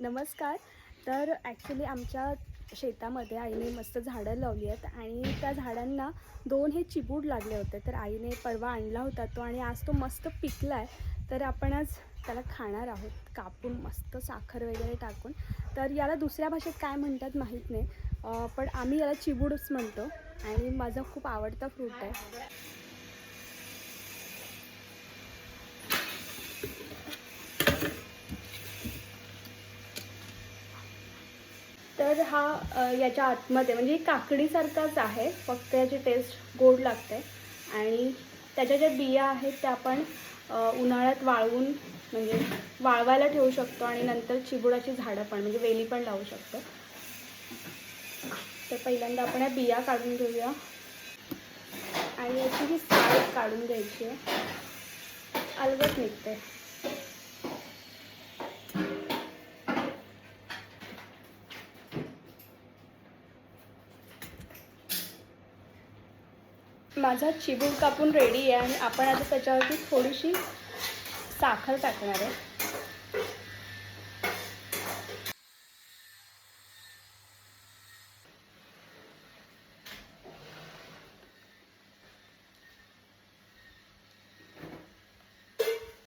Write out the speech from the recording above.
नमस्कार. तर ॲक्च्युली आमच्या शेतामध्ये आईने मस्त झाडं लावली आहेत आणि त्या झाडांना दोन हे चिबूड लागले होते. तर आईने परवा आणला होता तो आणि आज तो मस्त पिकला आहे तर आपण आज त्याला खाणार आहोत कापून मस्त साखर वगैरे टाकून. तर याला दुसऱ्या भाषेत काय म्हणतात माहीत नाही. पण आम्ही याला चिबूडच म्हणतो आणि माझा खूप आवडता फ्रूट आहे. तर हा याच्या आतमध्ये म्हणजे काकडीसारखाच आहे. फक्त याची टेस्ट गोड लागते. आणि त्याच्या ज्या बिया आहेत त्या आपण उन्हाळ्यात वाळवून म्हणजे वाळवायला ठेवू शकतो आणि नंतर चिबुडाची झाडं पण म्हणजे वेली पण लावू शकतो. तर पहिल्यांदा आपण या बिया काढून घेऊया. आणि याची ही साईज काढून घ्यायची आहे अलगद निघते. माझा चिबूड कापून रेडी आहे आणि आपण आता त्याच्यावरती थोडीशी साखर टाकणार आहे.